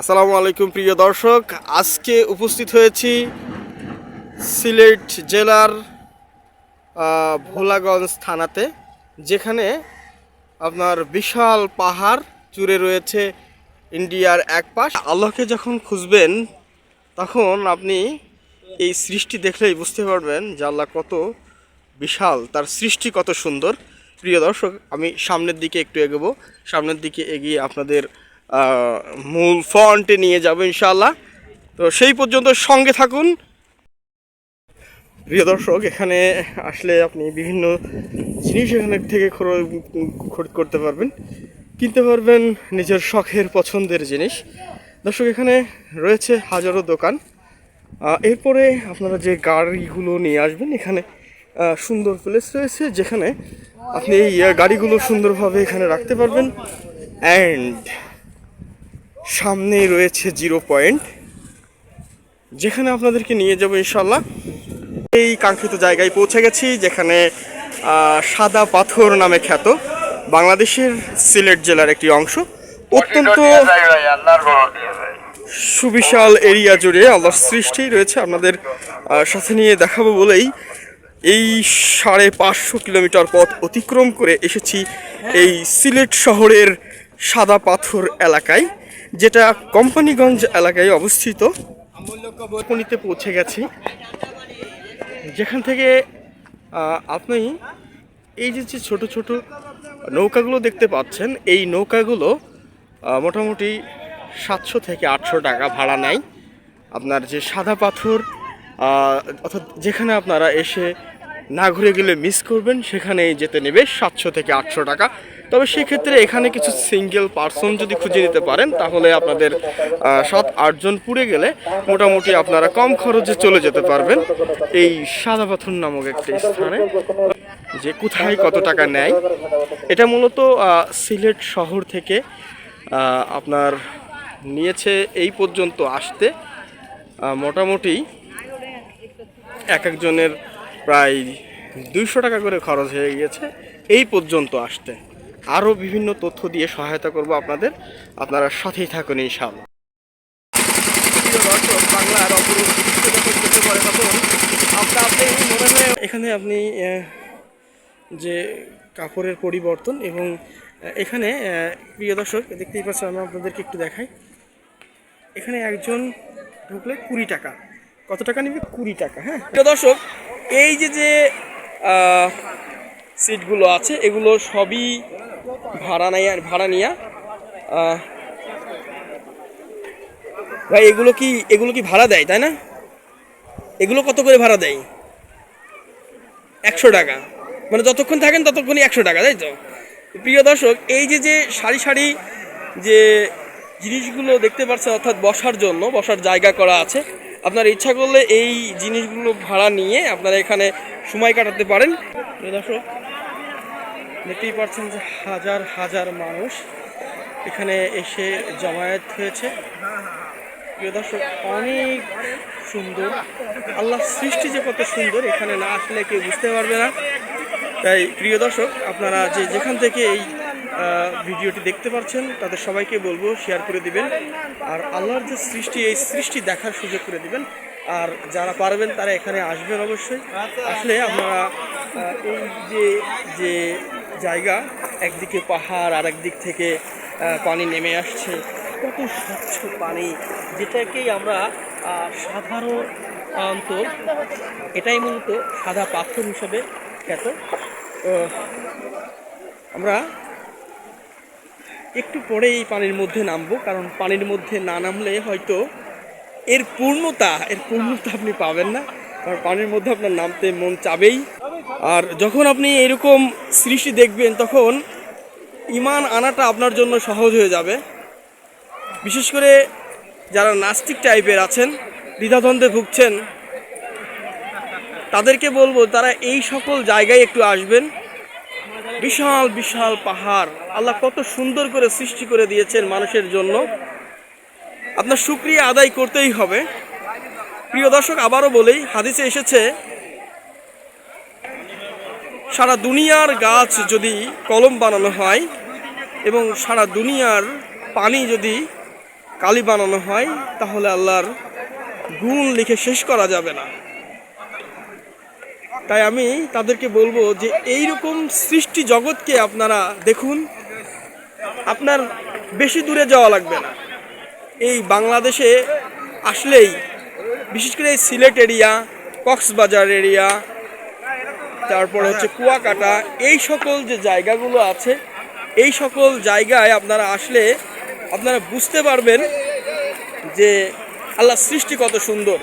আসসালামু আলাইকুম প্রিয় দর্শক, আজকে উপস্থিত হয়েছি সিলেট জেলার ভোলাগঞ্জ থানাতে, যেখানে আপনার বিশাল পাহাড় জুড়ে রয়েছে ইন্ডিয়ার এক পাশ। আল্লাহকে যখন খুঁজবেন, তখন আপনি এই সৃষ্টি দেখলেই বুঝতে পারবেন যে আল্লাহ কত বিশাল, তার সৃষ্টি কত সুন্দর। প্রিয় দর্শক, আমি সামনের দিকে একটু এগোবো। সামনের দিকে এগিয়ে আপনাদের মূল ফন্টে নিয়ে যাব ইনশাআল্লাহ। তো সেই পর্যন্ত সঙ্গে থাকুন। প্রিয় দর্শক, এখানে আসলে আপনি বিভিন্ন জিনিস এখানে থেকে খর- খরিদ করতে পারবেন, কিনতে পারবেন নিজের শখের পছন্দের জিনিস। দর্শক, এখানে রয়েছে হাজারো দোকান। এরপরে আপনারা যে গাড়িগুলো নিয়ে আসবেন, এখানে সুন্দর প্লেস রয়েছে যেখানে আপনি এই গাড়িগুলো সুন্দরভাবে এখানে রাখতে পারবেন। অ্যান্ড সামনেই রয়েছে জিরো পয়েন্ট। যেখানে আপনাদেরকে নিয়ে যাব ইনশাল্লাহ এই কাঙ্ক্ষিত জায়গায় পৌঁছে গেছি, যেখানে সাদা পাথর নামে খ্যাত বাংলাদেশের সিলেট জেলার একটি অংশ। অত্যন্ত সুবিশাল এরিয়া জুড়ে আল্লাহর সৃষ্টি রয়েছে। আপনাদের সাথে নিয়ে দেখাবো বলেই এই সাড়ে পাঁচশো কিলোমিটার পথ অতিক্রম করে এসেছি এই সিলেট শহরের সাদা পাথর এলাকায়। যেটা কোম্পানিগঞ্জ এলাকায় অবস্থিত। কোম্পানিতে পৌঁছে গেছি। যেখান থেকে আপনি এই যে যে ছোটো ছোটো নৌকাগুলো দেখতে পাচ্ছেন, এই নৌকাগুলো মোটামুটি সাতশো থেকে আটশো টাকা ভাড়া নেয়। আপনার যে সাদা পাথর অর্থাৎ যেখানে আপনারা এসে না ঘুরে গেলে মিস করবেন, সেখানেই যেতে নেবে সাতশো থেকে আটশো টাকা। তবে সেক্ষেত্রে এখানে কিছু সিঙ্গেল পার্সন যদি খুঁজে নিতে পারেন, তাহলে আপনাদের সাত আটজন পুড়ে গেলে মোটামুটি আপনারা কম খরচে চলে যেতে পারবেন এই সাদা পাথর নামক একটা স্থানে। যে কোথায় কত টাকা নেয়, এটা মূলত সিলেট শহর থেকে আপনার নিয়েছে এই পর্যন্ত আসতে। মোটামুটি এক একজনের প্রায় দুইশো টাকা করে খরচ হয়ে গিয়েছে। এই পর্যন্ত আসতে। আরও বিভিন্ন তথ্য দিয়ে সহায়তা করব আপনাদের। আপনারা সাথেই থাকুন যখন তখন আপনা এখানে আপনি যে কাপড়ের পরিবর্তন এবং এখানে প্রিয় দর্শক, দেখতেই পাচ্ছেন আমি আপনাদেরকে একটু দেখাই। এখানে একজন ঢুকলে কুড়ি টাকা। কত টাকা নেবে? কুড়ি টাকা হ্যাঁ? প্রিয় দর্শক এই যে যে সিটগুলো আছে, এগুলো সবই ভাড়া নেয়, ভাড়া নিয়া। ভাই, এগুলো কি এগুলো কি ভাড়া দেয়, তাই না? এগুলো কত করে ভাড়া দেয়? একশো টাকা। মানে যতক্ষণ থাকেন ততক্ষণই একশো টাকা, তাই তো? প্রিয় দর্শক, এই যে যে সারি সারি যে জিনিসগুলো দেখতে পাচ্ছেন, অর্থাৎ বসার জন্য, বসার জায়গা করা আছে আপনার ইচ্ছা করলে এই জিনিসগুলো ভাড়া নিয়ে আপনারা এখানে সময় কাটাতে পারেন। দর্শক, দেখতেই পাচ্ছেন যে হাজার হাজার মানুষ এখানে এসে জমায়েত হয়েছে। প্রিয় দর্শক, অনেক সুন্দর। আল্লাহ সৃষ্টি যে কত সুন্দর, এখানে না আসলে কেউ বুঝতে পারবে না। তাই প্রিয় দর্শক, আপনারা যে যেখান থেকে এই ভিডিওটি দেখতে পাচ্ছেন তাদের সবাইকে বলব শেয়ার করে দিবেন। আর আল্লাহর যে সৃষ্টি এই সৃষ্টি দেখার সুযোগ করে দিবেন। আর যারা পারবেন তারা এখানে আসবেন অবশ্যই। আসলে আহ, এই যে যে জায়গা একদিকে পাহাড় আর একদিক থেকে পানি নেমে আসছে। কত স্বচ্ছ পানি যেটাকেই আমরা সাধারণ সাধারণত এটাই মূলত সাদা পাথর হিসেবে খ্যাত। আমরা একটু পরে এই পানির মধ্যে নামবো, কারণ পানির মধ্যে না নামলে হয়তো এর পূর্ণতা এর পূর্ণতা আপনি পাবেন না, কারণ পানির মধ্যে আপনার নামতে মন চাবেই। আর যখন আপনি এরকম সৃষ্টি দেখবেন, তখন ইমান আনাটা আপনার জন্য সহজ হয়ে যাবে। বিশেষ করে যারা নাস্তিক টাইপের আছেন, দ্বিধাদ্বন্দ্বে ভুগছেন, তাদেরকে বলব, তারা এই সকল জায়গায় একটু আসবেন। বিশাল বিশাল পাহাড়। আল্লাহ কত সুন্দর করে সৃষ্টি করে দিয়েছেন মানুষের জন্য। আপনার সুক্রিয়া আদায় করতেই হবে। প্রিয় দর্শক, আবারও বলেই হাদিসে এসেছে, সারা দুনিয়ার গাছ যদি কলম বানানো হয় এবং সারা দুনিয়ার পানি যদি কালি বানানো হয়, তাহলে আল্লাহর গুণ লিখে শেষ করা যাবে না। তাই আমি তাদেরকে বলব যে এই রকম সৃষ্টি জগৎকে আপনারা দেখুন। আপনার বেশি দূরে যাওয়া লাগবে না। এই বাংলাদেশে আসলেই, বিশেষ করে এই সিলেট এরিয়া, কক্সবাজার এরিয়া, তারপর হচ্ছে কুয়াকাটা, এই সকল যে জায়গাগুলো আছে, এই সকল জায়গায় আপনারা আসলে আপনারা বুঝতে পারবেন যে আল্লাহ সৃষ্টি কত সুন্দর।